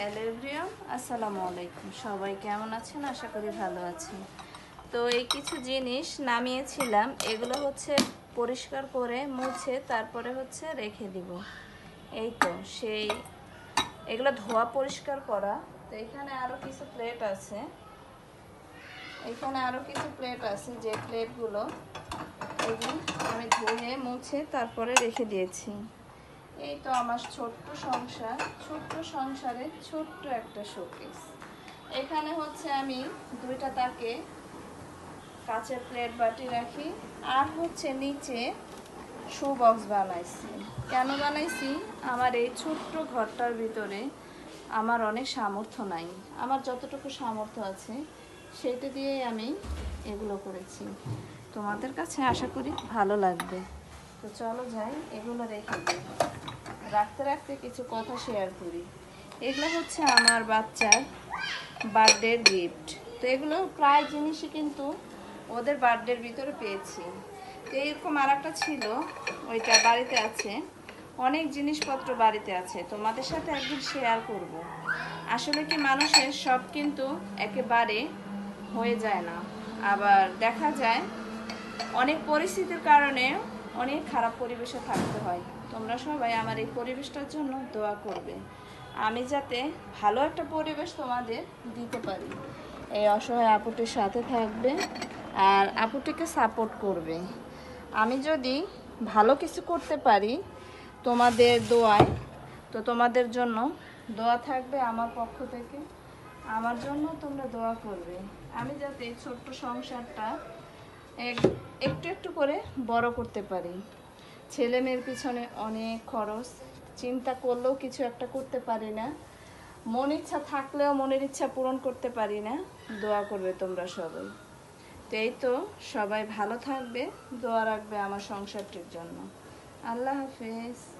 Hello everyone, আসসালামু আলাইকুম। সবাই কেমন আছেন? আশা করি ভালো আছেন। তো এই কিছু জিনিস নামিয়েছিলাম, এগুলো হচ্ছে পরিষ্কার করে মুছে তারপরে হচ্ছে রেখে দিব। এই তো, সেই এগুলো ধোয়া পরিষ্কার করা। তো এখানে আরও কিছু প্লেট আছে। এখানে আরও কিছু প্লেট আছে, যে প্লেটগুলো এগুলো আমি ধুয়ে মুছে তারপরে রেখে দিয়েছি। এই তো আমার ছোট্ট সংসার, ছোট্ট সংসারে ছোট্ট একটা শোকেস এখানে হচ্ছে আমি দুইটা তাকে কাঁচের প্লেট বাটি রাখি, আর হচ্ছে নিচে শু বক্স বানাইছি। কেন বানাইছি? আমার এই ছোট্ট ঘরটার ভিতরে আমার অনেক সামর্থ্য নাই। আমার যতটুকু সামর্থ্য আছে, সেইটা দিয়েই আমি এগুলো করেছি। তোমাদের কাছে আশা করি ভালো লাগবে। তো চলো যাই, এগুলো রেখে দিই। রাখতে রাখতে কিছু কথা শেয়ার করি। এগুলো হচ্ছে আমার বাচ্চার বার্থডের গিফট তো এগুলো প্রায় জিনিসই কিন্তু ওদের বার্থডের ভিতরে পেয়েছি। তো এরকম আর একটা ছিল, ওইটা বাড়িতে আছে। অনেক জিনিসপত্র বাড়িতে আছে। তোমাদের সাথে একদিন শেয়ার করব। আসলে কি মানুষের সব কিন্তু একেবারে হয়ে যায় না। আবার দেখা যায়, অনেক পরিস্থিতির কারণে অনেক খারাপ পরিবেশে থাকতে হয়। তোমরা সবাই আমার এই পরিবেশটার জন্য দোয়া করবে। আমি যাতে ভালো একটা পরিবেশ তোমাদের দিতে পারি। এই অসহায় আপুটির সাথে থাকবে আর আপুটিকে সাপোর্ট করবে। আমি যদি ভালো কিছু করতে পারি তোমাদের দোয়ায়, তো তোমাদের জন্য দোয়া থাকবে আমার পক্ষ থেকে। আমার জন্য তোমরা দোয়া করবে। আমি যাতে এই ছোট্ট সংসারটা এক- একটু একটু করে বড় করতে পারি। ছেলে মেয়ের পিছনে অনেক খরচ, চিন্তা করলেও কিছু একটা করতে পারি না। মন ইচ্ছা থাকলেও মনের ইচ্ছা পূরণ করতে পারি না। দোয়া করবে তোমরা সবাই। তো এই তো, সবাই ভালো থাকবে, দোয়া রাখবে আমার সংসারটির জন্য। আল্লাহ হাফেজ।